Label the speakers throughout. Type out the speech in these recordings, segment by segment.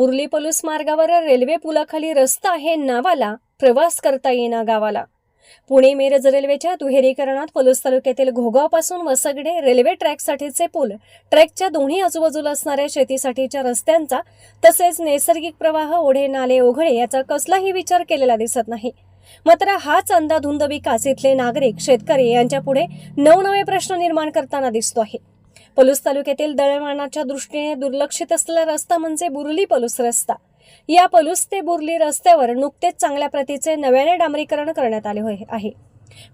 Speaker 1: मुरली पलूस मार्गावर रेल्वे पुलाखाली रस्ता आहे नावाला प्रवास करता येईना गावाला. पुणे मिरज रेल्वेच्या दुहेरीकरणात पलूस तालुक्यातील घोगावपासून वसगडे रेल्वे ट्रॅकसाठीचे पूल ट्रॅकच्या दोन्ही आजूबाजूला असणाऱ्या शेतीसाठीच्या रस्त्यांचा तसेच नैसर्गिक प्रवाह ओढे नाले ओघळे याचा कसलाही विचार केलेला दिसत नाही. मात्र हाच अंदाधुंद विकास इथले नागरिक शेतकरी यांच्या पुढे नवनवे प्रश्न निर्माण करताना दिसतो आहे. पलूस तालुक्यातील दळणवळणाच्या दृष्टीने दुर्लक्षित असलेला रस्ता म्हणजे बुर्ली पलूस रस्ता. या पलूस ते बुर्ली रस्त्यावर नुकतेच चांगल्या प्रतीचे नव्याने डांबरीकरण करण्यात आले आहे.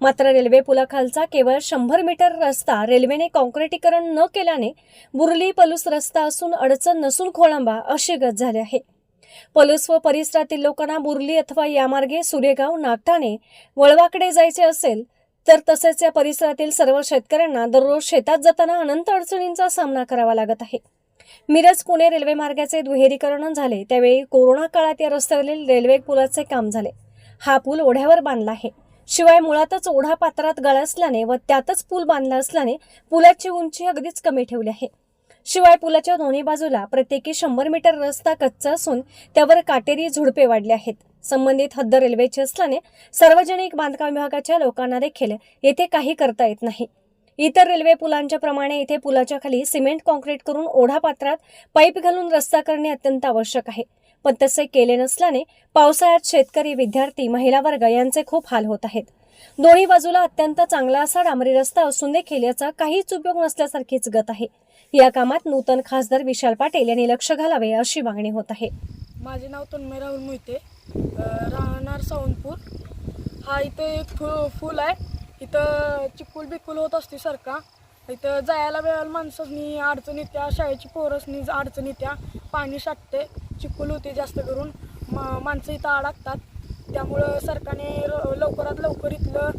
Speaker 1: मात्र रेल्वे पुलाखालचा केवळ शंभर मीटर रस्ता रेल्वेने कॉन्क्रिटीकरण न केल्याने बुर्ली पलूस रस्ता असून अडचण नसून खोळंबा अशी गत झाली आहे. पलूस व परिसरातील लोकांना बुर्ली अथवा यामार्गे सुरेगाव नागठाणे वळवाकडे जायचे असेल तर तसेच या परिसरातील सर्व शेतकऱ्यांना दररोज शेतात जाताना अनंत अडचणींचा सामना करावा लागत आहे. मिरज पुणे रेल्वे मार्गाचे दुहेरीकरण झाले. त्यावेळी कोरोना काळात या रस्त्यावरील रेल्वे पुलाचे काम झाले. हा पूल ओढ्यावर बांधला आहे. शिवाय मुळातच ओढा पात्रात गळ असल्याने व त्यातच पूल बांधला असल्याने पुलाची उंची अगदीच कमी ठेवली आहे. शिवाय पुलाच्या दोन्ही बाजूला प्रत्येकी शंभर मीटर रस्ता कच्चा असून त्यावर काटेरी झुडपे वाढले आहेत. संबंधित हद्द रेल्वेची असल्याने सार्वजनिक बांधकाम विभागाच्या लोकांना देखील येथे काही करता येत नाही. इतर रेल्वे पुलांच्या प्रमाणे इथे पुलाच्या खाली सिमेंट कॉन्क्रीट करून ओढा पात्रात पाईप घालून रस्ता करणे अत्यंत आवश्यक आहे. पण तसे केले नसल्याने पावसाळ्यात शेतकरी विद्यार्थी महिला वर्ग यांचे खूप हाल होत आहेत. दोन्ही बाजूला अत्यंत चांगला असा डांबरी रस्ता असून देखील याचा काहीच उपयोग नसल्यासारखीच गत आहे. या कामात नूतन खासदार विशाल पाटील यांनी लक्ष घालावे अशी मागणी होत आहे.
Speaker 2: माझे नाव तन्मय राहुल मोहिते. राहणार सावंतपूर. हा इथं एक फु फूल आहे. इथं चिकूल बिकूल होत असते सारखा. इथं जायला वेळाला माणसांनी अडचण येत्या शाळेची पोरसनी अडचण येत्या पाणी साठते चिकूल होते जास्त करून. मा माणसं इथं अडकतात त्यामुळं सरकारने र- लवकरात लवकर इथलं